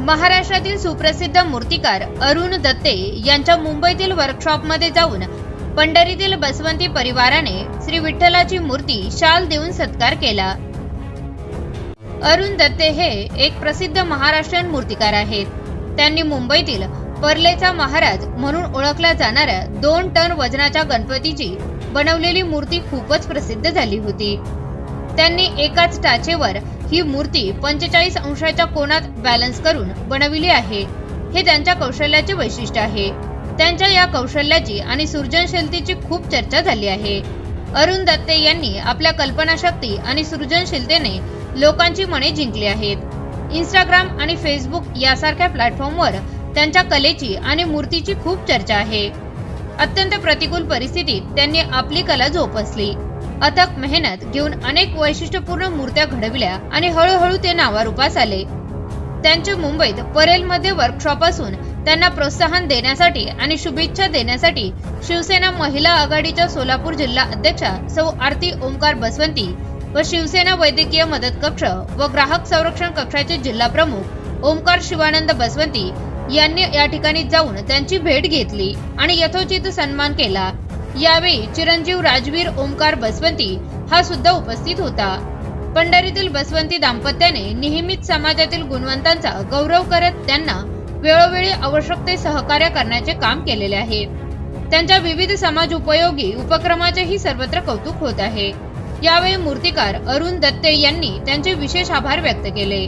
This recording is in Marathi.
महाराष्ट्रातील सुप्रसिद्ध मूर्तिकार अरुण दत्ते यांच्या मुंबईतील वर्कशॉपमध्ये जाऊन पंढरीतील बसवंती परिवाराने श्री विठ्ठलाची मूर्ती शाल देऊन सत्कार केला. अरुण दत्ते हे एक प्रसिद्ध महाराष्ट्रीयन मूर्तिकार आहेत. त्यांनी मुंबईतील पर्लेचा महाराज म्हणून ओळखल्या जाणाऱ्या दोन टन वजनाच्या गणपतीची बनवलेली मूर्ती खूपच प्रसिद्ध झाली होती. त्यांनी एकाच टाचेवर ही मूर्ती पंचेचाळीस अंशाच्या कोणात बॅलन्स करून बनविली आहे. हे त्यांच्या कौशल्याचे वैशिष्ट्य आहे. त्यांच्या या कौशल्याची आणि सृजनशीलतेची खूप चर्चा झाली आहे. अरुण दत्ते यांनी आपल्या कल्पनाशक्ती आणि सृजनशीलतेने लोकांची मने जिंकली आहेत. इंस्टाग्राम आणि फेसबुक यासारख्या प्लॅटफॉर्मवर त्यांच्या कलेची आणि मूर्तीची खूप चर्चा आहे. अत्यंत प्रतिकूल परिस्थितीत त्यांनी आपली कला जोपासली. अथक मेहनत घेऊन अनेक वैशिष्ट्यपूर्ण मूर्त्या घडविल्या आणि हळूहळू ते नावारूपास आले. त्यांचे मुंबईत परेलमध्ये वर्कशॉप असून त्यांना प्रोत्साहन देण्यासाठी आणि शुभेच्छा देण्यासाठी शिवसेना महिला आघाडीच्या सोलापूर जिल्हा अध्यक्षा सौ आरती ओमकार बसवंती व शिवसेना वैद्यकीय मदत कक्ष व ग्राहक संरक्षण कक्षाचे जिल्हा प्रमुख ओमकार शिवानंद बसवंती यांनी या ठिकाणी जाऊन त्यांची भेट घेतली आणि यथोचित सन्मान केला. यावेळी चिरंजीव राजवीर ओमकार बसवंती हा सुद्धा उपस्थित होता. पंढरीतील बसवंती दाम्पत्याने नेहमीच समाजातील गुणवंतांचा गौरव करत त्यांना वेळोवेळी आवश्यक ते सहकार्य करण्याचे काम केलेले आहे. त्यांच्या विविध समाज उपयोगी उपक्रमाचेही सर्वत्र कौतुक होत आहे. यावेळी मूर्तिकार अरुण दत्ते यांनी त्यांचे विशेष आभार व्यक्त केले.